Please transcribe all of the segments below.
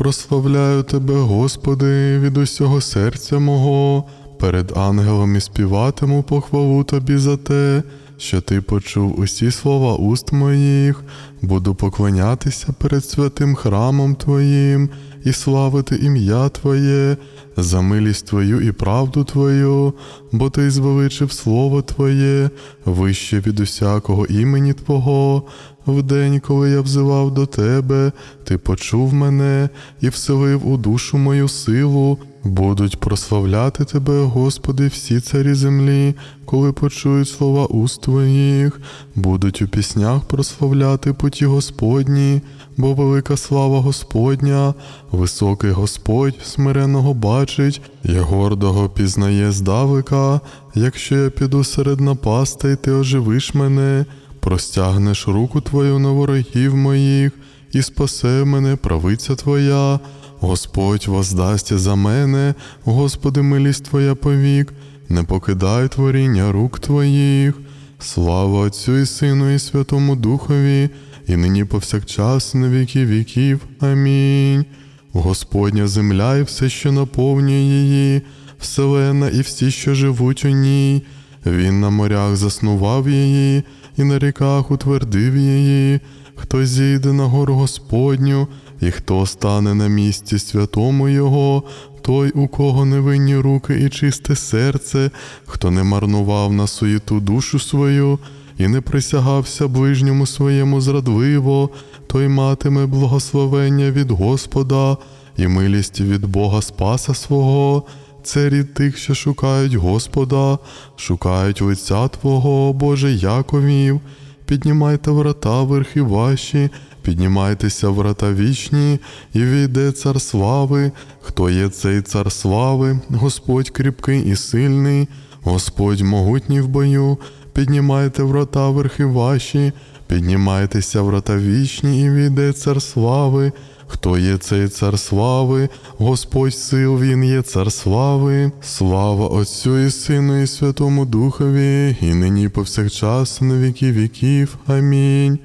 Прославляю Тебе, Господи, від усього серця мого, перед ангелом і співатиму похвалу Тобі за те, що Ти почув усі слова уст моїх, буду поклонятися перед святим храмом Твоїм і славити ім'я Твоє, за милість Твою і правду Твою, бо Ти звеличив Слово Твоє, вище від усякого імені Твого. В день, коли я взивав до Тебе, Ти почув мене і вселив у душу мою силу. Будуть прославляти Тебе, Господи, всі царі землі, коли почують слова уст Твоїх, будуть у піснях прославляти путі Господні, бо велика слава Господня, високий Господь смиреного бачить, і гордого пізнає здалека, якщо я піду серед напаста, і ти оживиш мене, простягнеш руку Твою на ворогів моїх, і спасе мене правиця Твоя. Господь воздасть за мене, Господи, милість Твоя повік, не покидай творіння рук Твоїх. Слава Отцю і Сину, і Святому Духові, і нині повсякчас, на віки віків. Амінь. Господня земля і все, що наповнює її, вселена і всі, що живуть у ній. Він на морях заснував її, і на ріках утвердив її. Хто зійде на гору Господню, і хто стане на місці святому Його, той, у кого невинні руки і чисте серце, хто не марнував на суєту душу свою і не присягався ближньому своєму зрадливо, той матиме благословення від Господа і милість від Бога Спаса свого. Це рід тих, що шукають Господа, шукають лиця Твого, Боже Яковів. Піднімайте врата верхи ваші, піднімайтеся врата вічні, і війде цар слави. Хто є цей цар слави? Господь кріпкий і сильний, Господь могутній в бою. Піднімайте врата верхи ваші, піднімайтеся врата вічні, і війде цар слави. Хто є цей цар слави? Господь сил, Він є цар слави. Слава Отцю і Сину, і Святому Духові, і нині повсякчас, на віки віків. Амінь.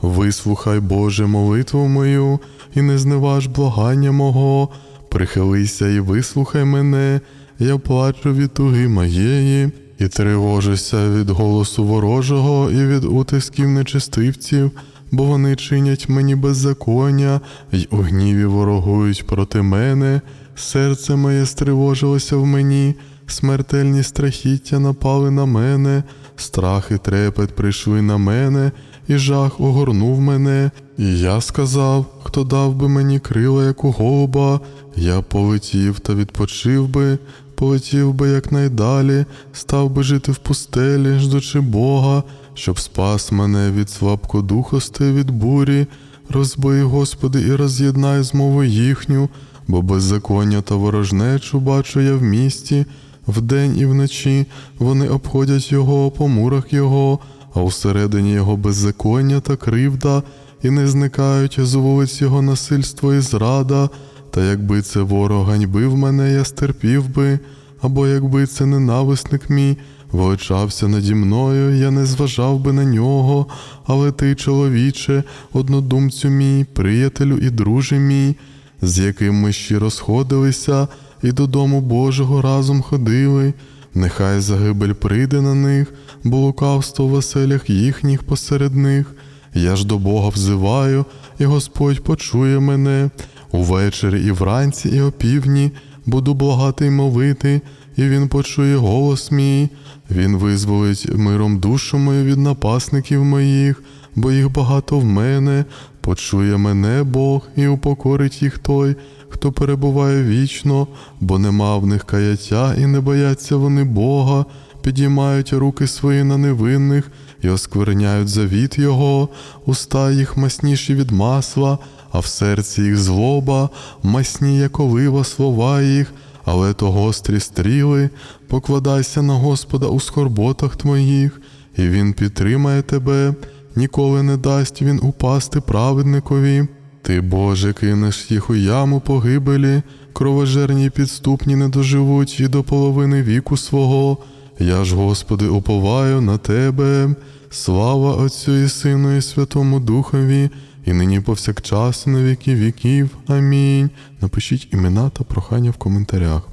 Вислухай, Боже, молитву мою, і не зневаж благання мого. Прихилися і вислухай мене, я плачу від туги моєї, і тривожуся від голосу ворожого і від утисків нечистивців, бо вони чинять мені беззаконня, й у гніві ворогують проти мене. Серце моє стривожилося в мені, смертельні страхіття напали на мене, страх і трепет прийшли на мене, і жах огорнув мене. І я сказав, хто дав би мені крила, як у голуба, я полетів та відпочив би, полетів би якнайдалі, став би жити в пустелі, ждучи Бога, щоб спас мене від слабкодухости, від бурі, розбий, Господи, і роз'єднай змову їхню, бо беззаконня та ворожнечу бачу я в місті, вдень і вночі вони обходять його по мурах його, а всередині його беззаконня та кривда, і не зникають з вулиць його насильство і зрада. Та якби це ворог ганьбив мене, я стерпів би, або якби це ненависник мій величався наді мною, я не зважав би на нього, але ти, чоловіче, однодумцю мій, приятелю і друже мій, з яким ми щиро сходилися, і додому Божого разом ходили. Нехай загибель прийде на них, бо лукавство в оселях їхніх посеред них. Я ж до Бога взиваю, і Господь почує мене. Увечері і вранці, і опівдні буду благати й мовити, і Він почує голос мій. Він визволить миром душу мою від напасників моїх, бо їх багато в мене. Почує мене Бог і упокорить їх той, хто перебуває вічно, бо нема в них каяття, і не бояться вони Бога, підіймають руки свої на невинних і оскверняють завіт Його, уста їх масніші від масла, а в серці їх злоба, масні, як олива слова їх, але то гострі стріли, покладайся на Господа у скорботах твоїх, і Він підтримає тебе, ніколи не дасть він упасти праведникові. Ти, Боже, кинеш їх у яму погибелі, кровожерні підступні не доживуть і до половини віку свого. Я ж, Господи, уповаю на Тебе. Слава Отцю і Сину, і Святому Духові, і нині повсякчас, на віки віків. Амінь. Напишіть імена та прохання в коментарях.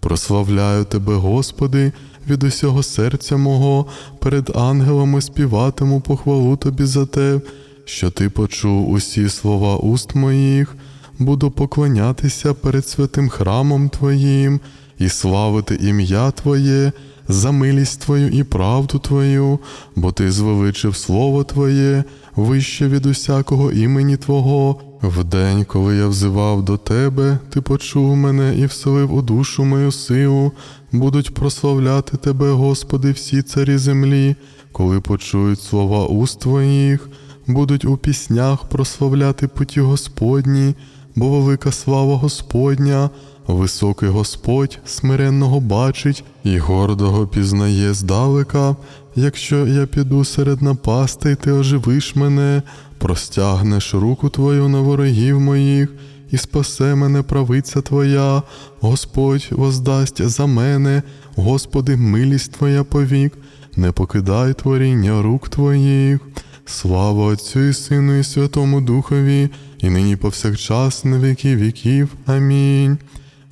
Прославляю тебе, Господи, від усього серця мого, перед ангелами співатиму похвалу тобі за те, що ти почув усі слова уст моїх, буду поклонятися перед святим храмом Твоїм і славити ім'я Твоє за милість Твою і правду Твою, бо Ти звеличив Слово Твоє вище від усякого імені Твого. В день, коли я взивав до Тебе, Ти почув мене і вселив у душу мою силу. Будуть прославляти Тебе, Господи, всі царі землі, коли почують слова уст Твоїх, будуть у піснях прославляти путі Господні, бо велика слава Господня, високий Господь смиренного бачить і гордого пізнає здалека. Якщо я піду серед напастей, ти оживиш мене, простягнеш руку твою на ворогів моїх, і спасе мене правиця Твоя, Господь воздасть за мене, Господи, милість Твоя повік, не покидай творіння рук Твоїх. Слава Отцю і Сину, і Святому Духові, і нині повсякчас на віки віків. Амінь.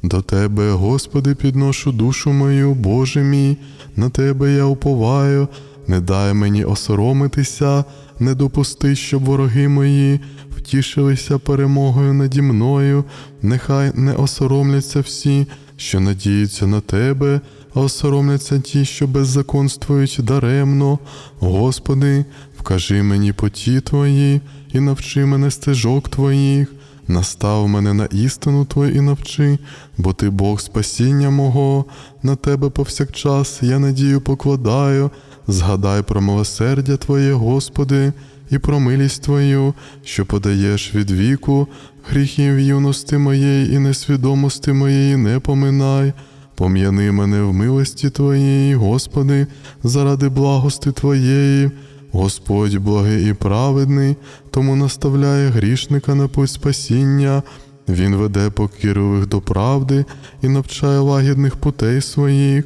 До Тебе, Господи, підношу душу мою, Боже мій, на Тебе я уповаю, не дай мені осоромитися, не допусти, щоб вороги мої втішилися перемогою наді мною, нехай не осоромляться всі, що надіються на Тебе, а осоромляться ті, що беззаконствують даремно. Господи, вкажи мені поті Твої і навчи мене стежок Твоїх. Настав мене на істину Твою і навчи, бо Ти Бог спасіння мого, на Тебе повсякчас я надію покладаю, згадай про милосердя Твоє, Господи, і про милість Твою, що подаєш від віку, гріхів юності моєї і несвідомості моєї не поминай. Пом'яни мене в милості Твоєї, Господи, заради благости Твоєї. Господь благий і праведний, тому наставляє грішника на путь спасіння. Він веде покірливих до правди і навчає лагідних путей своїх.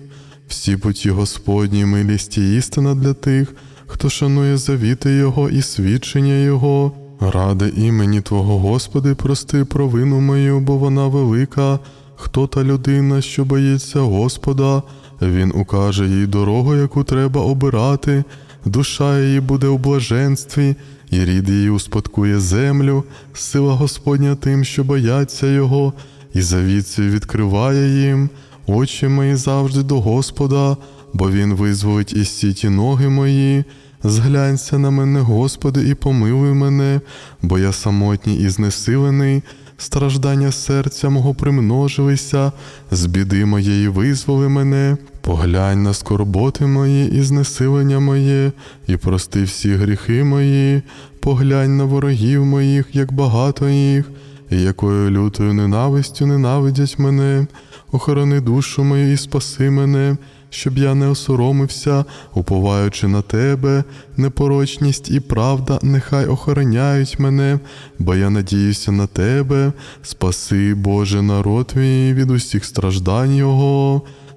Всі путі Господні милість і істина для тих, хто шанує завіти Його і свідчення Його. Ради імені Твого Господи, прости провину мою, бо вона велика. Хто та людина, що боїться Господа, він укаже їй дорогу, яку треба обирати. Душа її буде у блаженстві, і рід її успадкує землю, сила Господня тим, що бояться Його, і завіт відкриває їм. Очі мої завжди до Господа, бо Він визволить із сіті ноги мої. Зглянься на мене, Господи, і помилуй мене, бо я самотній і знесилений, страждання серця мого примножилися, з біди моєї визволи мене, поглянь на скорботи мої і знесилення моє, і прости всі гріхи мої, поглянь на ворогів моїх, як багато їх, і якою лютою ненавистю ненавидять мене, охорони душу мою і спаси мене щоб я не осоромився, уповаючи на тебе, непорочність і правда, нехай охороняють мене, бо я надіюся на тебе, спаси, Боже, народ твій від усіх страждань Його.